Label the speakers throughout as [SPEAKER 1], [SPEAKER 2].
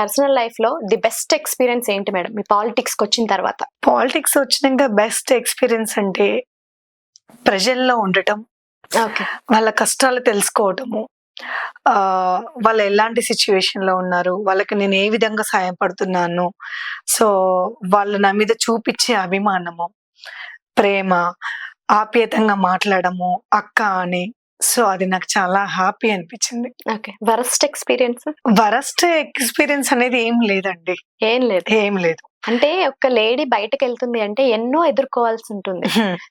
[SPEAKER 1] Personal లైఫ్లో the best experience ఏంటి madam? మీ పాలిటిక్స్ వచ్చిన తర్వాత.
[SPEAKER 2] పాలిటిక్స్ వచ్చినాక బెస్ట్ ఎక్స్పీరియన్స్ అంటే ప్రజల్లో ఉండటం వాళ్ళ కష్టాలు తెలుసుకోవటము ఆ వాళ్ళు ఎలాంటి సిచ్యువేషన్లో ఉన్నారు వాళ్ళకి నేను ఏ విధంగా సాయం పడుతున్నాను సో వాళ్ళు నా మీద చూపించే అభిమానము ప్రేమ ఆప్యాయతంగా మాట్లాడము అక్క అని సో అది నాకు చాలా హ్యాపీ అనిపించింది.
[SPEAKER 1] Okay worst experience
[SPEAKER 2] worst experience అనేది ఏం లేదండి.
[SPEAKER 1] ఏం లేదు.
[SPEAKER 2] ఏం లేదు.
[SPEAKER 1] అంటే ఒక లేడీ బయటకు వెళ్తుంది అంటే ఎన్నో ఎదుర్కోవాల్సి ఉంటుంది.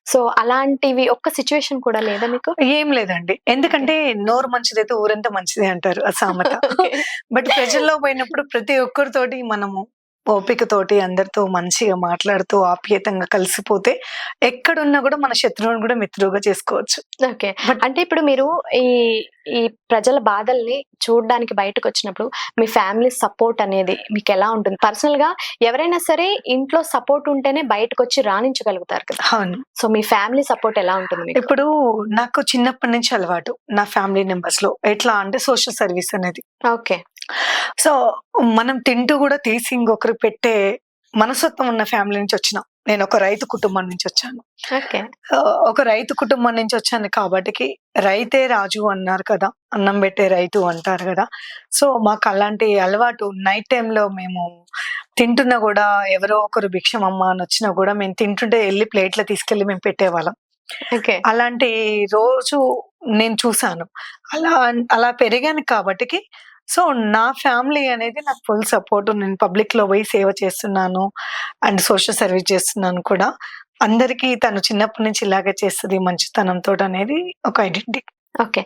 [SPEAKER 1] సో అలాంటివి ఒక్క సిచ్యువేషన్ కూడా లేదా మీకు?
[SPEAKER 2] ఏం లేదండి. ఎందుకంటే నోరు మంచిదైతే ఊరంతా మంచిది అంటారు ఆ సామెత. బట్ ప్రజల్లో పోయినప్పుడు ప్రతి ఒక్కరితోటి మనము ఓపికతోటి అందరితో మంచిగా మాట్లాడుతూ ఆప్యాయతంగా కలిసిపోతే ఎక్కడున్నా కూడా మన శత్రువుని కూడా మిత్రువుగా చేసుకోవచ్చు.
[SPEAKER 1] ఓకే. అంటే ఇప్పుడు మీరు ఈ ఈ ప్రజల బాధల్ని చూడడానికి బయటకు వచ్చినప్పుడు మీ ఫ్యామిలీ సపోర్ట్ అనేది మీకు ఎలా ఉంటుంది? పర్సనల్గా ఎవరైనా సరే ఇంట్లో సపోర్ట్ ఉంటేనే బయటకు వచ్చి రాణించగలుగుతారు కదా.
[SPEAKER 2] అవును.
[SPEAKER 1] సో మీ ఫ్యామిలీ సపోర్ట్ ఎలా ఉంటుంది
[SPEAKER 2] ఇప్పుడు నాకు చిన్నప్పటి నుంచి అలవాటు నా ఫ్యామిలీ మెంబర్స్లో ఎట్లా అంటే సోషల్ సర్వీస్ అనేది.
[SPEAKER 1] ఓకే.
[SPEAKER 2] సో మనం తింటూ కూడా తీసి ఇంకొకరు పెట్టే మనస్తత్వం ఉన్న ఫ్యామిలీ నుంచి వచ్చిన. నేను ఒక రైతు కుటుంబం నుంచి వచ్చాను. ఒక రైతు కుటుంబం నుంచి వచ్చాను కాబట్టి రైతే రాజు అన్నారు కదా అన్నం పెట్టే రైతు అంటారు కదా. సో మాకు అలాంటి అలవాటు నైట్ టైంలో మేము తింటున్నా కూడా ఎవరో ఒకరు భిక్షం అమ్మ అని వచ్చినా కూడా మేము తింటుంటే వెళ్ళి ప్లేట్లో తీసుకెళ్ళి మేము పెట్టేవాళ్ళం.
[SPEAKER 1] ఓకే.
[SPEAKER 2] అలాంటి రోజు నేను చూసాను అలా అలా పెరిగాను కాబట్టికి సో నా ఫ్యామిలీ అనేది నాకు ఫుల్ సపోర్ట్ నేను పబ్లిక్లో పోయి సేవ చేస్తున్నాను అండ్ సోషల్ సర్వీస్ చేస్తున్నాను కూడా. అందరికీ తను చిన్నప్పటి నుంచి ఇలాగే చేస్తుంది మంచితనంతో అనేది ఒక ఐడెంటిటీ
[SPEAKER 1] ఓకే.